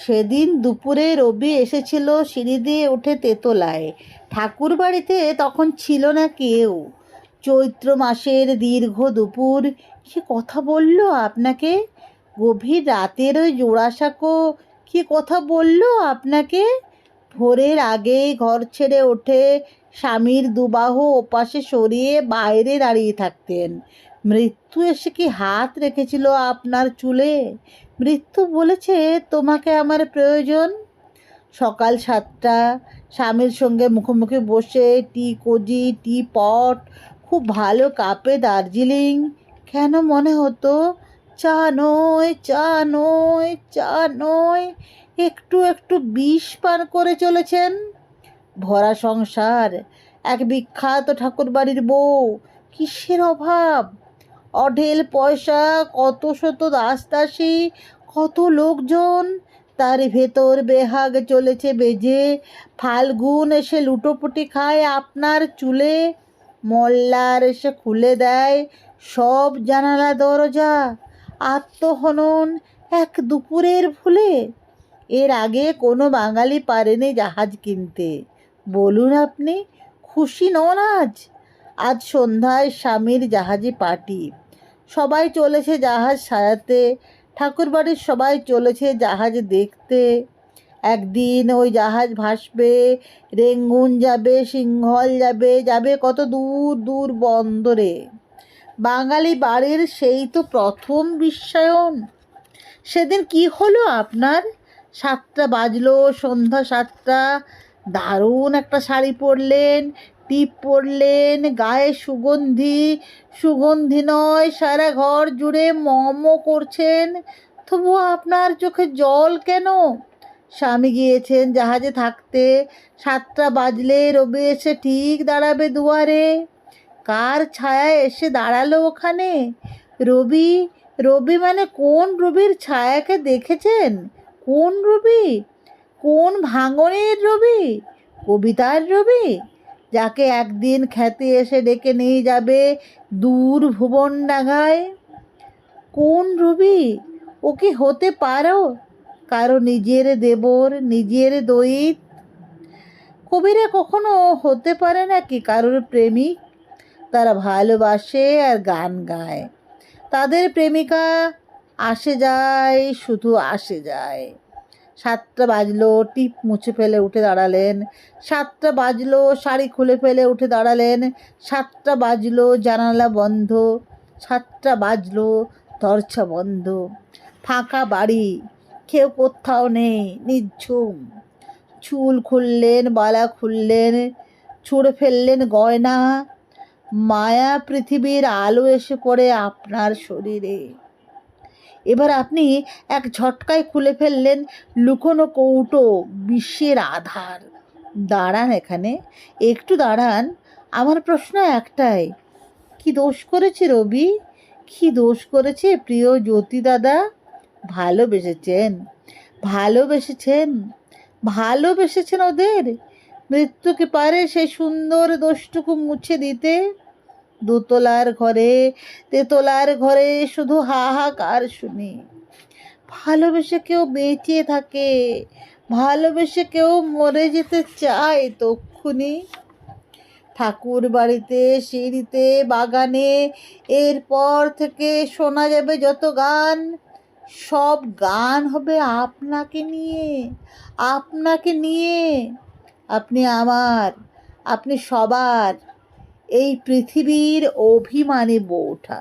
সেদিন দুপুরে রবি এসেছিল সিঁড়ি দিয়ে উঠে তেতলায়। ঠাকুর বাড়িতে তখন ছিল না কেউ। চৈত্র মাসের দীর্ঘ দুপুর, কি কথা বলল আপনাকে? গভীর রাতের ওই জোড়াসাঁকো কি কথা বলল আপনাকে? ভোরের আগে ঘর ছেড়ে ওঠে স্বামীর দুবাহ ওপাশে সরিয়ে বাইরে দাঁড়িয়ে থাকতেন। মৃত্যু এসে কি হাত রেখেছিল আপনার চুলে? মৃত্যু বলেছে, তোমাকে আমার প্রয়োজন। সকাল সাতটা, স্বামীর সঙ্গে মুখোমুখি বসে টি কোজি, টি পট, খুব ভালো কাপে দার্জিলিং। কেন মনে হতো, চা নয় চা নয় চা নয়। একটু একটু বিষ পান করে চলেছেন। ভরা সংসার, এক বিখ্যাত ঠাকুরবাড়ির বউ, কিসের অভাব? অঢেল পয়সা, কত শত দাস দাসদাসী, কত লোকজন? তার ভেতর বেহাগ চলেছে বেজে, ফাল্গুন এসে লুটোপুটি খায় আপনার চুলে, মল্লার এসে খুলে দেয় সব জানালা দরজা, আত্মহনন এক দুপুরের ভুলে? এর আগে কোনো বাঙালি পারেনি জাহাজ কিনতে। বলুন আপনি, খুশি নন আজ? আজ সন্ধ্যায় স্বামীর জাহাজে পার্টি। সবাই চলেছে জাহাজ সাজাতে ঠাকুরবাড়ির সবাই চলেছে জাহাজ দেখতে। একদিন ওই জাহাজ ভাসবে, রেঙ্গুন যাবে, সিংহল যাবে যাবে কত দূর দূর বন্দরে। বাঙালি বাড়ির সেই তো প্রথম বিশ্বায়ন। সেদিন কি হলো আপনার? সাতটা বাজলো, সন্ধ্যা সাতটা। দারুণ একটা শাড়ি পরলেন, টিপ পরলেন, গায়ে সুগন্ধি সুগন্ধি নয়, সারা ঘর জুড়ে মম করছেন। তবুও আপনার চোখে জল কেন? স্বামী গিয়েছেন জাহাজে থাকতে, সাতটা বাজলে রবি এসে ঠিক দাঁড়াবে দুয়ারে। কার ছায়া এসে দাঁড়াল ওখানে? রবি রবি মানে কোন রবির ছায়াকে দেখেছেন? কোন রবি? কোন ভাঙনের রবি? কবিতার রবি? যাকে একদিন খ্যাতি এসে ডেকে নিয়ে যাবে দূর ভুবন ডাঙায় কোন রবি? ও কি হতে পারো? কারও নিজের দেবর, নিজের দৈত? কবিরা কখনো হতে পারে নাকি কারোর প্রেমিক? তারা ভালোবাসে আর গান গায়। তাদের প্রেমিকা আসে যায়, শুধু আসে যায়। সাতটা বাজলো, টিপ মুছে ফেলে উঠে দাঁড়ালেন। সাতটা বাজলো, শাড়ি খুলে ফেলে উঠে দাঁড়ালেন। সাতটা বাজলো, জানালা বন্ধ। সাতটা বাজলো, দরজা বন্ধ। ফাঁকা বাড়ি, কেউ কোথাও নেই, নিঝুম। চুল খুললেন বালা খুললেন, ছুঁড়ে ফেললেন গয়না। মায়া পৃথিবীর আলো এসে পড়ে আপনার শরীরে। এবার আপনি এক ঝটকায় খুলে ফেললেন লুকোনো কৌটো বিশ্বের আধার। দাঁড়ান এখানে, একটু দাঁড়ান, আমার প্রশ্ন একটাই। কি দোষ করেছে রবি? কি দোষ করেছে প্রিয় জ্যোতি দাদা? ভালোবেসেছেন। ভালোবেসেছেন? ভালোবেসেছেন ওদের? মৃত্যু কি পারে সেই সুন্দর দোষটুকু মুছে দিতে? দোতলার ঘরে, তেতলার ঘরে শুধু হাহাকার শুনি। ভালোবেসে কেউ বেঁচে থাকে, ভালোবেসে কেউ মরে যেতে চায় তক্ষুনি। ঠাকুর বাড়িতে, সিঁড়িতে, বাগানে, এরপর থেকে শোনা যাবে যত গান। সব গান হবে আপনাকে নিয়ে আপনাকে নিয়ে। আপনি আমার, আপনি সবার এই পৃথিবীর অভিমানে বউঠা